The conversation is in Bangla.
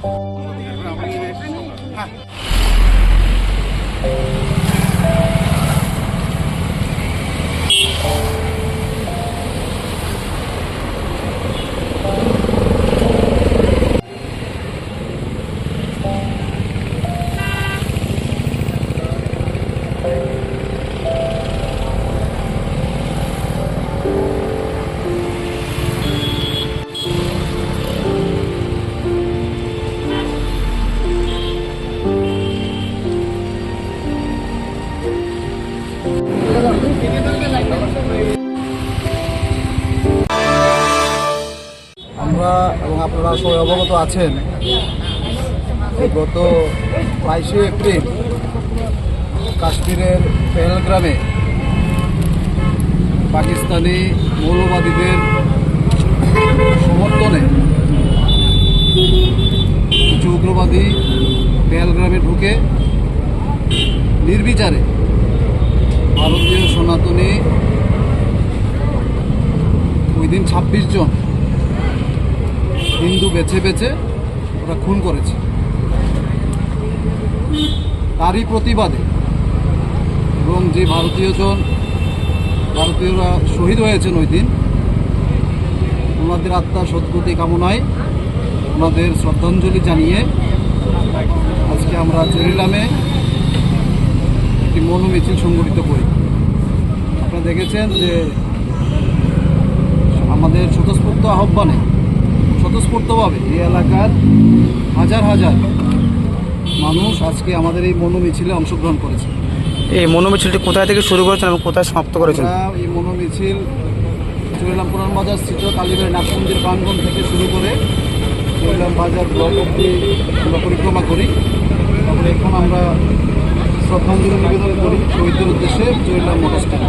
これぐらい？আমরা এবং আপনারা সবাই অবগত আছেন গত বাইশে এপ্রিল কাশ্মীরের পেহেলগ্রামে পাকিস্তানি মৌলবাদীদের সমর্থনে কিছু উগ্রবাদী পেহেলগ্রামে ঢুকে নির্বিচারে ভারতীয় সনাতনী ওই দিন ছাব্বিশ জন হিন্দু বেছে বেছে ওরা খুন করেছে। তারই প্রতিবাদে এবং যে ভারতীয়জন, ভারতীয়রা শহীদ হয়েছেন ওই দিন, ওনাদের আত্মার সদ্গতি কামনায় ওনাদের শ্রদ্ধাঞ্জলি জানিয়ে আজকে আমরা চরিলামে একটি মৌন মিছিল সংগঠিত করি। আপনারা দেখেছেন যে আমাদের স্বতঃস্ফূর্ত আহ্বানে স্বতঃস্ফূর্তভাবে এই এলাকার হাজার হাজার মানুষ আজকে আমাদের এই মনো মিছিলে অংশগ্রহণ করেছে। এই মনোমিছিলটি কোথায় থেকে শুরু করেছেন এবং কোথায় সমাপ্ত করেছেন? এই মনো মিছিল চুরিলাম পুরান বাজার স্থিত কালীবাড়ি নাগমন্দির প্রাঙ্গন থেকে শুরু করে চুরিলাম বাজার ব্লক অব্দি আমরা পরিক্রমা করি। তারপরে এখন আমরা শ্রদ্ধাঞ্জলি নিবেদন করি শহীদদের উদ্দেশ্যে চুরিলাম মোটর স্ট্যান্ড